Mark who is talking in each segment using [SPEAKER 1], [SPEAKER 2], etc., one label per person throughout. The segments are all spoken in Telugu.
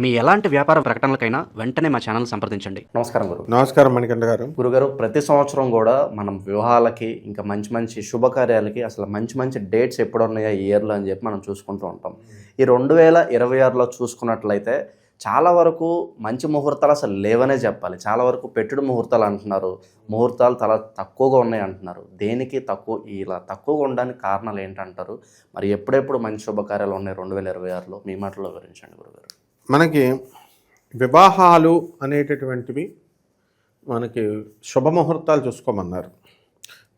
[SPEAKER 1] మీ ఎలాంటి వ్యాపార ప్రకటనలకైనా వెంటనే మా ఛానల్ సంప్రదించండి.
[SPEAKER 2] నమస్కారం గురు.
[SPEAKER 3] నమస్కారం మణికంఠ గారు.
[SPEAKER 2] గురుగారు ప్రతి సంవత్సరం కూడా మనం వివాహాలకి ఇంకా మంచి మంచి శుభకార్యాలకి అసలు మంచి మంచి డేట్స్ ఎప్పుడు ఉన్నాయో ఈ ఇయర్లో అని చెప్పి మనం చూసుకుంటూ ఉంటాం. ఈ రెండు వేల ఇరవై ఆరులో చూసుకున్నట్లయితే చాలా వరకు మంచి ముహూర్తాలు అసలు లేవనే చెప్పాలి. చాలా వరకు పెట్టుడు ముహూర్తాలు అంటున్నారు. ముహూర్తాలు చాలా తక్కువగా ఉన్నాయి అంటున్నారు. దేనికి తక్కువ ఇలా తక్కువగా ఉండడానికి కారణాలు ఏంటంటారు? మరి ఎప్పుడెప్పుడు మంచి శుభకార్యాలు ఉన్నాయి రెండు వేల ఇరవై ఆరులో? మీ మాటలో వివరించండి గురుగారు.
[SPEAKER 3] మనకి వివాహాలు అనేటటువంటివి మనకి శుభముహూర్తాలు చూసుకోమన్నారు.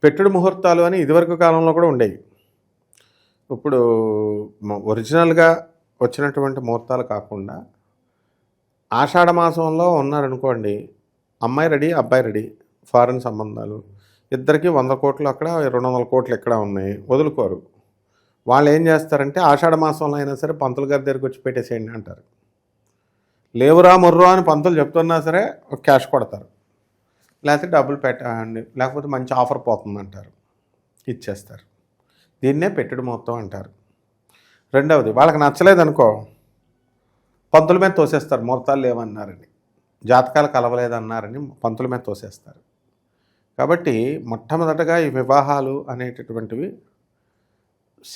[SPEAKER 3] పెట్టుడు ముహూర్తాలు అని ఇదివరకు కాలంలో కూడా ఉండేవి. ఇప్పుడు ఒరిజినల్గా వచ్చినటువంటి ముహూర్తాలు కాకుండా ఆషాఢ మాసంలో ఉన్నారనుకోండి అమ్మాయి రెడీ అబ్బాయి రెడీ ఫారెన్ సంబంధాలు. ఇద్దరికి వంద కోట్లు అక్కడ రెండు వందల కోట్లు ఇక్కడ ఉన్నాయి? వదులుకోరు. వాళ్ళు ఏం చేస్తారంటే ఆషాఢ మాసంలో అయినా సరే పంతులు గారి దగ్గరికి వచ్చి పెట్టేసేయండి అంటారు. లేవురా ముర్రో అని పంతులు చెప్తున్నా సరే క్యాష్ కొడతారు. లేకపోతే డబ్బులు పెట్టండి లేకపోతే మంచి ఆఫర్ పోతుంది అంటారు ఇచ్చేస్తారు. దీన్నే పెట్టుడు మొత్తం అంటారు. రెండవది వాళ్ళకి నచ్చలేదనుకో పంతుల మీద తోసేస్తారు. ముహూర్తాలు లేవన్నారని జాతకాలు కలవలేదన్నారని పంతుల మీద తోసేస్తారు. కాబట్టి మొట్టమొదటగా ఈ వివాహాలు అనేటటువంటివి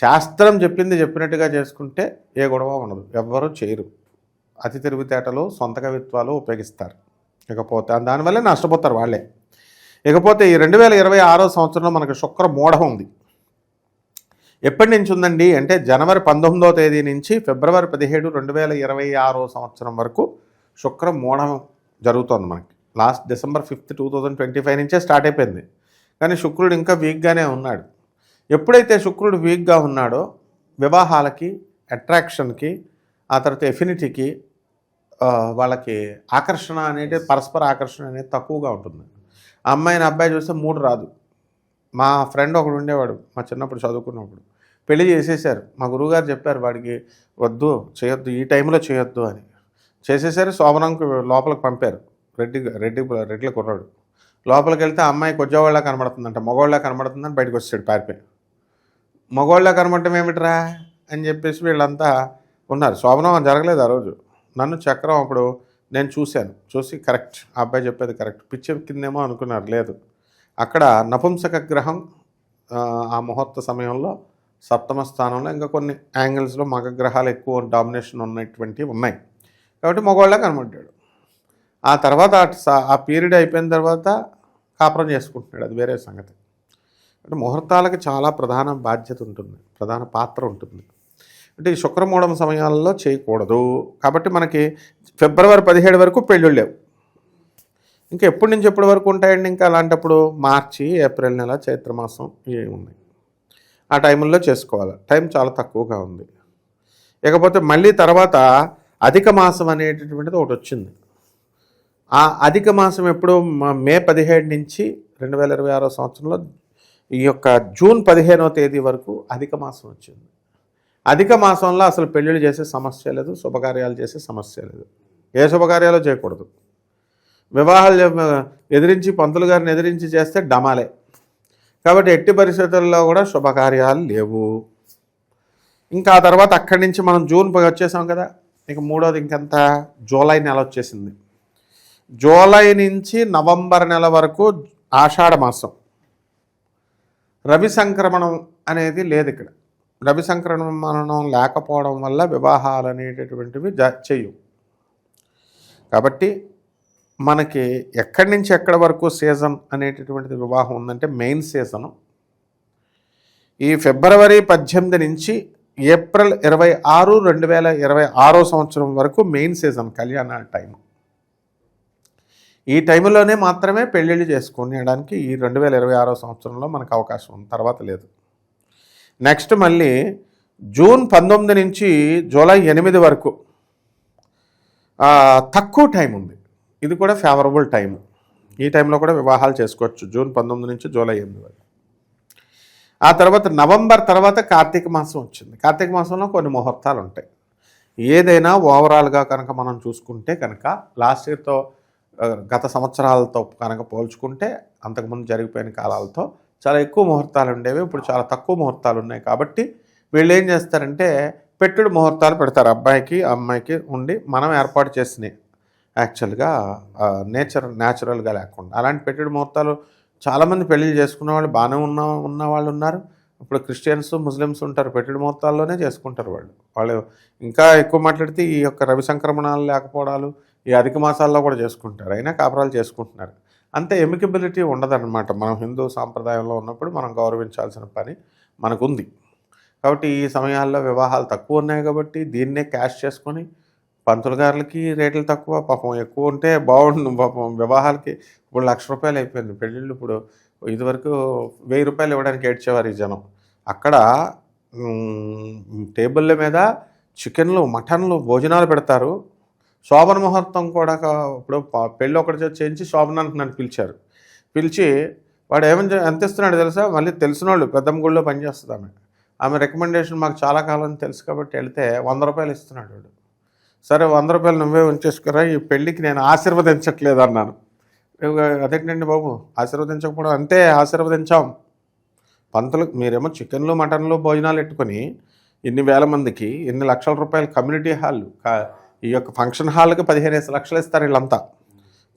[SPEAKER 3] శాస్త్రం చెప్పింది చెప్పినట్టుగా చేసుకుంటే ఏ గొడవ ఉండదు. ఎవ్వరూ చేయరు. అతి తెలివితేటలు సొంత కవిత్వాలు ఉపయోగిస్తారు. ఇకపోతే దానివల్లే నష్టపోతారు వాళ్ళే. ఇకపోతే ఈ రెండు వేల ఇరవై ఆరో సంవత్సరంలో మనకు శుక్ర మూఢం ఉంది. ఎప్పటి నుంచి ఉందండి అంటే జనవరి పంతొమ్మిదవ తేదీ నుంచి ఫిబ్రవరి పదిహేడు రెండు వేల ఇరవై ఆరో సంవత్సరం వరకు శుక్ర మూఢం జరుగుతోంది మనకి. Last December fifth two thousand twenty five నుంచే స్టార్ట్ అయిపోయింది. కానీ శుక్రుడు ఇంకా వీక్గానే ఉన్నాడు. ఎప్పుడైతే శుక్రుడు వీక్గా ఉన్నాడో వివాహాలకి అట్రాక్షన్కి ఆ తర్వాత ఎఫినిటీకి వాళ్ళకి ఆకర్షణ అనేది పరస్పర ఆకర్షణ అనేది తక్కువగా ఉంటుంది. అమ్మాయిని అబ్బాయి చూస్తే మూడు రాదు. మా ఫ్రెండ్ ఒకడు ఉండేవాడు మా చిన్నప్పుడు చదువుకున్నప్పుడు. పెళ్ళి చేసేసారు. మా గురువుగారు చెప్పారు వాడికి వద్దు చేయొద్దు ఈ టైంలో చేయొద్దు అని. చేసేసారు శోభనంకి లోపలికి పంపారు. రెడ్డి రెడ్డి రెడ్ల కుర్రాడు. లోపలికి వెళ్తే అమ్మాయి కొజ్జవాళ్ళ కనబడుతుందంట. మగవాళ్ళ కనబడుతుందని బయటకు వచ్చాడు పారిపోయి. మగవాళ్ళ కనబడటం ఏమిట్రా? అని చెప్పేసి వీళ్ళంతా ఉన్నారు. శోభనం జరగలేదు ఆ రోజు. నన్ను చక్రం అప్పుడు నేను చూశాను. చూసి కరెక్ట్. ఆ అబ్బాయి చెప్పేది కరెక్ట్. పిచ్చి కిందేమో అనుకున్నారు. లేదు. అక్కడ నపుంసక గ్రహం ఆ, ముహూర్త సమయంలో సప్తమ స్థానంలో ఇంకా కొన్ని యాంగిల్స్లో మగ గ్రహాలు ఎక్కువ డామినేషన్ ఉన్నటువంటివి ఉన్నాయి. కాబట్టి మగవాళ్ళ కనబడ్డాడు. ఆ తర్వాత అటు స- ఆ పీరియడ్ అయిపోయిన తర్వాత కాపురం చేసుకుంటున్నాడు. అది వేరే సంగతి. అంటే ముహూర్తాలకు చాలా ప్రధాన బాధ్యత ఉంటుంది. ప్రధాన పాత్ర ఉంటుంది. అంటే ఈ శుక్రమూఢం సమయాల్లో చేయకూడదు. కాబట్టి మనకి ఫిబ్రవరి పదిహేడు వరకు పెళ్ళిళ్ళు లేవు. ఇంకా ఎప్పటి నుంచి ఎప్పటి వరకు ఉంటాయండి ఇంకా అలాంటప్పుడు? మార్చి ఏప్రిల్ నెల చైత్రమాసం ఇవి ఉన్నాయి. ఆ టైంలో చేసుకోవాలి. టైం చాలా తక్కువగా ఉంది. ఇకపోతే మళ్ళీ తర్వాత అధిక మాసం అనేటటువంటిది ఒకటి వచ్చింది. ఆ అధిక మాసం ఎప్పుడు? మే పదిహేడు నుంచి రెండు వేల ఇరవై ఆరో సంవత్సరంలో ఈ యొక్క జూన్ పదిహేనవ తేదీ వరకు అధిక మాసం వచ్చింది. అధిక మాసంలో అసలు పెళ్ళిళ్ళు చేసే సమస్య లేదు శుభకార్యాలు చేసే సమస్య లేదు. ఏ శుభకార్యాలు చేయకూడదు. వివాహాలు ఎదిరించి పంతులు గారిని ఎదిరించి చేస్తే డమాలే. కాబట్టి ఎట్టి పరిస్థితుల్లో కూడా శుభకార్యాలు లేవు. ఇంకా ఆ తర్వాత అక్కడి నుంచి మనం జూన్ వచ్చేసాం కదా ఇక మూడోది ఇంకెంత? జూలై నెల వచ్చేసింది. జూలై నుంచి నవంబర్ నెల వరకు ఆషాఢ మాసం. రవి సంక్రమణం అనేది లేదు ఇక్కడ. రవి సంక్రమణం లేకపోవడం వల్ల వివాహాలు అనేటటువంటివి జ చెయ్యు కాబట్టి మనకి ఎక్కడి నుంచి ఎక్కడి వరకు సీజన్ అనేటటువంటిది వివాహం ఉందంటే మెయిన్ సీజను. ఈ ఫిబ్రవరి పద్దెనిమిది నుంచి ఏప్రిల్ ఇరవై ఆరు రెండు వేల ఇరవై ఆరో సంవత్సరం వరకు మెయిన్ సీజన్ కళ్యాణ టైం ఈ టైంలోనే మాత్రమే పెళ్ళిళ్ళు చేసుకునేయడానికి ఈ రెండు వేల ఇరవై ఆరో సంవత్సరంలో మనకు అవకాశం ఉంది. తర్వాత లేదు. నెక్స్ట్ మళ్ళీ జూన్ పంతొమ్మిది నుంచి జూలై ఎనిమిది వరకు తక్కువ టైం ఉంది. ఇది కూడా ఫేవరబుల్ టైం ఈ టైంలో కూడా వివాహాలు చేసుకోవచ్చు జూన్ పంతొమ్మిది నుంచి జూలై ఎనిమిది వరకు. ఆ తర్వాత నవంబర్ తర్వాత కార్తీక మాసం వచ్చింది. కార్తీక మాసంలో కొన్ని ముహూర్తాలు ఉంటాయి. ఏదైనా ఓవరాల్గా కనుక మనం చూసుకుంటే కనుక లాస్ట్ ఇయర్తో గత సంవత్సరాలతో కనుక పోల్చుకుంటే అంతకుముందు జరిగిపోయిన కాలాలతో చాలా ఎక్కువ ముహూర్తాలు ఉండేవి ఇప్పుడు చాలా తక్కువ ముహూర్తాలు ఉన్నాయి. కాబట్టి వీళ్ళు ఏం చేస్తారంటే పెట్టుడు ముహూర్తాలు పెడతారు. అబ్బాయికి అమ్మాయికి ఉండి మనం ఏర్పాటు చేసినాయి యాక్చువల్గా నేచర్ న్యాచురల్గా లేకుండా. అలాంటి పెట్టుడు ముహూర్తాలు చాలామంది పెళ్ళిళ్ళు చేసుకున్న వాళ్ళు బాగానే ఉన్న ఉన్న వాళ్ళు ఉన్నారు. ఇప్పుడు క్రిస్టియన్స్ ముస్లిమ్స్ ఉంటారు. పెట్టుడు ముహూర్తాల్లోనే చేసుకుంటారు వాళ్ళు. వాళ్ళు ఇంకా ఎక్కువ మాట్లాడితే ఈ యొక్క రవి సంక్రమణాలు లేకపోవడాలు ఈ అధిక మాసాల్లో కూడా చేసుకుంటారు. అయినా కాపురాలు చేసుకుంటున్నారు. అంతే ఎమికబిలిటీ ఉండదన్నమాట. మనం హిందూ సాంప్రదాయంలో ఉన్నప్పుడు మనం గౌరవించాల్సిన పని మనకుంది. కాబట్టి ఈ సమయాల్లో వివాహాలు తక్కువ ఉన్నాయి కాబట్టి దీన్నే క్యాష్ చేసుకొని పంతులు గారులకి రేట్లు తక్కువ పాపం ఎక్కువ ఉంటే బాగుండు పాపం వివాహాలకి ఇప్పుడు లక్ష రూపాయలు అయిపోయింది. పెళ్ళిళ్ళు ఇప్పుడు ఇదివరకు వెయ్యి రూపాయలు ఇవ్వడానికి ఏడ్చేవారు ఈ జనం. అక్కడ మ్, టేబుల్ల మీద చికెన్లు మటన్లు భోజనాలు పెడతారు. శోభన ముహూర్తం కూడా ఇప్పుడు పెళ్ళి ఒకటి చేయించి శోభనానికి నన్ను పిలిచారు. పిలిచి వాడు ఏమని ఎంత ఇస్తున్నాడు తెలుసా? మళ్ళీ తెలిసిన వాళ్ళు పెద్దమ్మ గుళ్ళో పనిచేస్తుంది ఆమె. ఆమె రికమెండేషన్ మాకు చాలా కాలం తెలుసు కాబట్టి వెళితే వంద రూపాయలు ఇస్తున్నాడు వాడు. సరే వంద రూపాయలు నువ్వే ఉంచేసుకురా ఈ పెళ్ళికి నేను ఆశీర్వదించట్లేదు అన్నాను. అదేంటండి బాబు? ఆశీర్వదించకపోవడం అంతే ఆశీర్వదించాం. పంతులు మీరేమో చికెన్లు మటన్లు భోజనాలు పెట్టుకొని ఇన్ని వేల మందికి ఇన్ని లక్షల రూపాయలు కమ్యూనిటీ హాల్ ఈ యొక్క ఫంక్షన్ హాల్కి పదిహేను లక్షలు ఇస్తారు వీళ్ళంతా.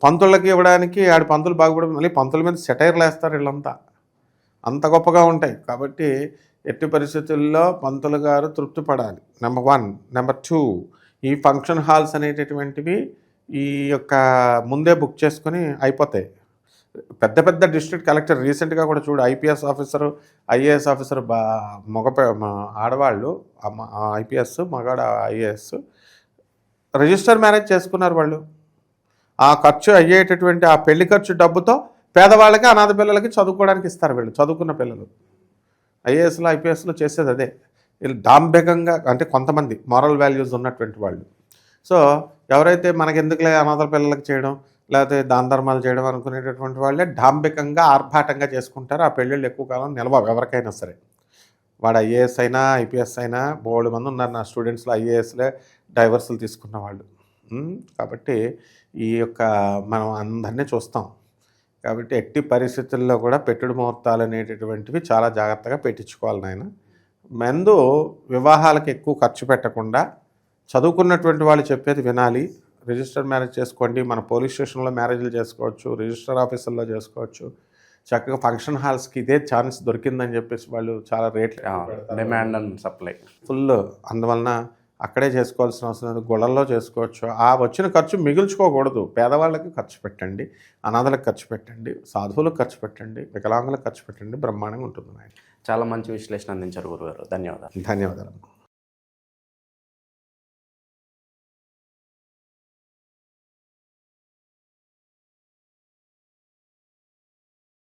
[SPEAKER 3] పంతులకి ఇవ్వడానికి ఆడి పంతులు బాగుపడి మళ్ళీ పంతుల మీద సెటైర్లు వేస్తారు వీళ్ళంతా. అంత గొప్పగా ఉంటాయి. కాబట్టి ఎట్టి పరిస్థితుల్లో పంతులు గారు తృప్తి పడాలి నెంబర్ వన్ నెంబర్ టూ ఈ ఫంక్షన్ హాల్స్ అనేటటువంటివి ఈ యొక్క ముందే బుక్ చేసుకొని అయిపోతాయి. పెద్ద పెద్ద డిస్ట్రిక్ట్ కలెక్టర్ రీసెంట్గా కూడా చూడు ఐపీఎస్ ఆఫీసరు ఐఏఎస్ ఆఫీసర్ బా మగ ఆడవాళ్ళు ఐపీఎస్ మగాడ ఐఏఎస్ రిజిస్టర్ మ్యారేజ్ చేసుకున్నారు వాళ్ళు. ఆ ఖర్చు అయ్యేటటువంటి ఆ పెళ్ళి ఖర్చు డబ్బుతో పేదవాళ్ళకి అనాథ పిల్లలకి చదువుకోవడానికి ఇస్తారు వీళ్ళు చదువుకున్న పిల్లలు. ఐఏఎస్లో ఐపీఎస్లో చేసేది అదే. వీళ్ళు డాంబికంగా అంటే కొంతమంది మారల్ వాల్యూస్ ఉన్నటువంటి వాళ్ళు. సో ఎవరైతే మనకెందుకులే అనాథల పిల్లలకి చేయడం లేకపోతే దాన ధర్మాలు చేయడం అనుకునేటటువంటి వాళ్ళే డాంబికంగా ఆర్భాటంగా చేసుకుంటారు. ఆ పెళ్ళిళ్ళు ఎక్కువ కాలం నిలవ ఎవరికైనా సరే. వాడు ఐఏఎస్ అయినా ఐపీఎస్ అయినా బోల్డ్ మంది ఉన్నారు నా స్టూడెంట్స్లో ఐఏఎస్లే. డైవర్సులు తీసుకున్న వాళ్ళు. కాబట్టి ఈ యొక్క మనం అందరినీ చూస్తాం. కాబట్టి ఎట్టి పరిస్థితుల్లో కూడా పెట్టుడు ముహూర్తాలు అనేటటువంటివి చాలా జాగ్రత్తగా పెట్టించుకోవాలి నాయన. మందు వివాహాలకు ఎక్కువ ఖర్చు పెట్టకుండా చదువుకున్నటువంటి వాళ్ళు చెప్పేది వినాలి. రిజిస్టర్ మ్యారేజ్ చేసుకోండి. మన పోలీస్ స్టేషన్లో మ్యారేజ్లు చేసుకోవచ్చు. రిజిస్టర్ ఆఫీసుల్లో చేసుకోవచ్చు. చక్కగా ఫంక్షన్ హాల్స్కి ఇదే ఛాన్స్ దొరికిందని చెప్పేసి వాళ్ళు చాలా రేట్లు.
[SPEAKER 2] Demand and supply.
[SPEAKER 3] ఫుల్ అందువలన అక్కడే చేసుకోవాల్సిన అవసరం లేదు గుళ్ళల్లో చేసుకోవచ్చు. ఆ వచ్చిన ఖర్చు మిగుల్చుకోకూడదు. పేదవాళ్ళకి ఖర్చు పెట్టండి అనాథలకు ఖర్చు పెట్టండి సాధువులకు ఖర్చు పెట్టండి వికలాంగులకు ఖర్చు పెట్టండి బ్రహ్మాండంగా ఉంటుంది నాయన.
[SPEAKER 2] చాలా మంచి విశ్లేషణ అందించారు గురుగారు. ధన్యవాదాలు.
[SPEAKER 3] ధన్యవాదాలు.